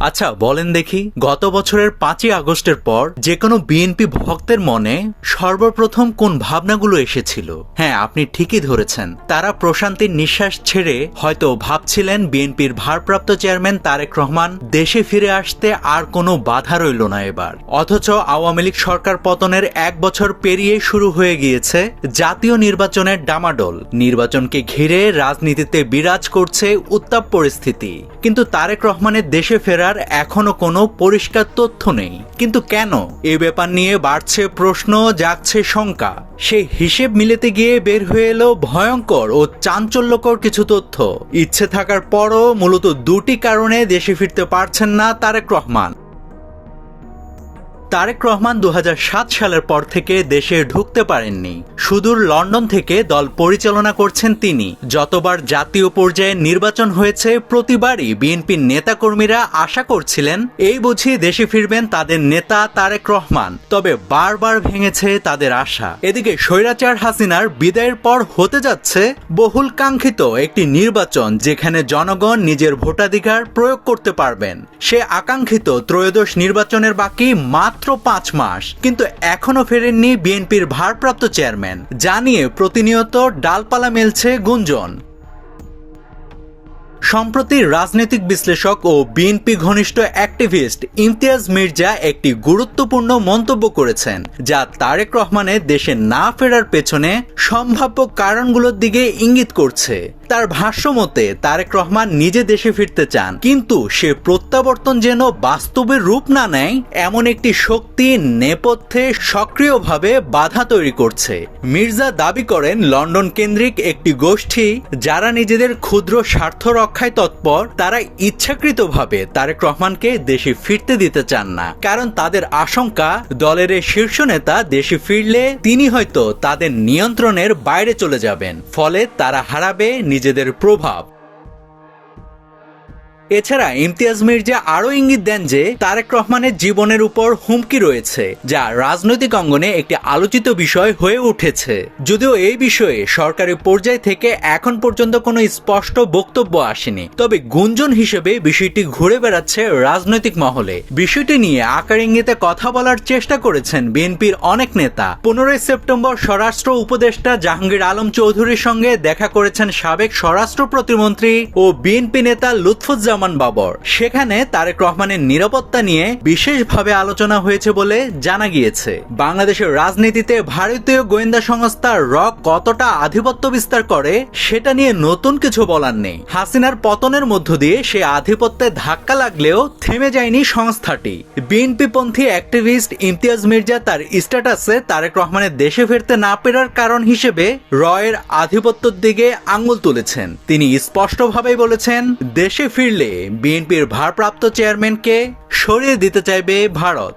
আচ্ছা বলেন দেখি, গত বছরের পাঁচই আগস্টের পর যে কোনো বিএনপি ভক্তের মনে সর্বপ্রথম কোন ভাবনাগুলো এসেছিল? হ্যাঁ আপনি ঠিকই ধরেছেন। তারা প্রশান্তির নিঃশ্বাস ছেড়ে হয়তো ভাবছিলেন বিএনপির ভারপ্রাপ্ত চেয়ারম্যান তারেক রহমান দেশে ফিরে আসতে আর কোনো বাধা রইল না এবার। অথচ আওয়ামী লীগ সরকার পতনের এক বছর পেরিয়ে শুরু হয়ে গিয়েছে জাতীয় নির্বাচনের ডামাডোল। নির্বাচনকে ঘিরে রাজনীতিতে বিরাজ করছে উত্তাপ পরিস্থিতি। কিন্তু তারেক রহমানের দেশে ফেরার এখনও কোনো পরিষ্কার তথ্য নেই। কিন্তু কেন? এ ব্যাপার নিয়ে বাড়ছে প্রশ্ন, জাগছে শঙ্কা। সেই হিসেব মিলেতে গিয়ে বের হয়ে এলো ভয়ঙ্কর ও চাঞ্চল্যকর কিছু তথ্য। ইচ্ছে থাকার পরও মূলত দুটি কারণে দেশে ফিরতে পারছেন না তারেক রহমান। তারেক রহমান দু হাজার সাত সালের পর থেকে দেশে ঢুকতে পারেননি। সুদূর লন্ডন থেকে দল পরিচালনা করছেন তিনি। যতবার জাতীয় পর্যায়ে নির্বাচন হয়েছে, প্রতিবারই বিএনপির নেতাকর্মীরা আশা করছিলেন, এই বুঝি দেশে ফিরবেন তাদের নেতা তারেক রহমান। তবে বারবার ভেঙেছে তাদের আশা। এদিকে স্বৈরাচার হাসিনার বিদায়ের পর হতে যাচ্ছে বহুল কাঙ্ক্ষিত একটি নির্বাচন যেখানে জনগণ নিজের ভোটাধিকার প্রয়োগ করতে পারবেন। সে আকাঙ্ক্ষিত ত্রয়োদশ নির্বাচনের বাকি মাত্র পাঁচ মাস, কিন্তু এখনও ফেরেননি বিএনপির ভারপ্রাপ্ত চেয়ারম্যান, যা নিয়ে প্রতিনিয়ত ডালপালা মেলছে গুঞ্জন। সম্প্রতি রাজনৈতিক বিশ্লেষক ও বিএনপি ঘনিষ্ঠ অ্যাক্টিভিস্ট ইমতিয়াজ মির্জা একটি গুরুত্বপূর্ণ মন্তব্য করেছেন, যা তারেক রহমানের দেশে না ফেরার পেছনে সম্ভাব্য কারণগুলোর দিকে ইঙ্গিত করছে। তার ভাষ্য মতে তারেক রহমান নিজে দেশে ফিরতে চান, কিন্তু সে প্রত্যাবর্তন যেন বাস্তবের রূপ না নেয়, এমন একটি শক্তি নেপথ্যে সক্রিয়ভাবে বাধা তৈরি করছে। মির্জা দাবি করেন, লন্ডন কেন্দ্রিক একটি গোষ্ঠী, যারা নিজেদের ক্ষুদ্র স্বার্থ রক্ষায় তৎপর, তারা ইচ্ছাকৃতভাবে তারেক রহমানকে দেশে ফিরতে দিতে চান না। কারণ তাদের আশঙ্কা, দলের শীর্ষ নেতা দেশে ফিরলে তিনি হয়তো তাদের নিয়ন্ত্রণের বাইরে চলে যাবেন। ফলে তারা হারাবে নিজেদের প্রভাব এছাড়া ইমতিয়াজ মির্জা আরও ইঙ্গিত দেন যে তারেক রহমানের জীবনের উপর হুমকি রয়েছে, যা রাজনৈতিক অঙ্গনে একটি আলোচিত বিষয় হয়ে উঠেছে। যদিও এই বিষয়ে সরকারি পর্যায় থেকে এখন পর্যন্ত কোনো স্পষ্ট বক্তব্য আসেনি, তবে গুঞ্জন হিসেবে বিষয়টি ঘুরে বেড়াচ্ছে রাজনৈতিক মহলে। বিষয়টি নিয়ে আকার ইঙ্গিতে কথা বলার চেষ্টা করেছেন বিএনপির অনেক নেতা। পনেরোই সেপ্টেম্বর স্বরাষ্ট্র উপদেষ্টা জাহাঙ্গীর আলম চৌধুরীর সঙ্গে দেখা করেছেন সাবেক স্বরাষ্ট্র প্রতিমন্ত্রী ও বিএনপি নেতা লুৎফুজ্জামান। রহমান বাবর। সেখানে তারেক রহমানের নিরাপত্তা নিয়ে বিশেষভাবে আলোচনা হয়েছে বলে জানা গিয়েছে। বাংলাদেশের রাজনীতিতে ভারতীয় গোয়েন্দা সংস্থা র কতটা আধিপত্য বিস্তার করে, সেটা নিয়ে নতুন কিছু বলার নেই। হাসিনার পতনের মধ্য দিয়ে সে আধিপত্যে ধাক্কা লাগলেও থেমে যায়নি সংস্থাটি। বিএনপি পন্থী অ্যাক্টিভিস্ট ইমতিয়াজ মির্জা তার স্ট্যাটাসে তারেক রহমানের দেশে ফিরতে না পেরার কারণ হিসেবে রয়ের আধিপত্যের দিকে আঙুল তুলেছেন। তিনি স্পষ্টভাবেই বলেছেন, দেশে ফিরলে বিএনপির ভারপ্রাপ্ত চেয়ারম্যানকে সরিয়ে দিতে চাইবে ভারত।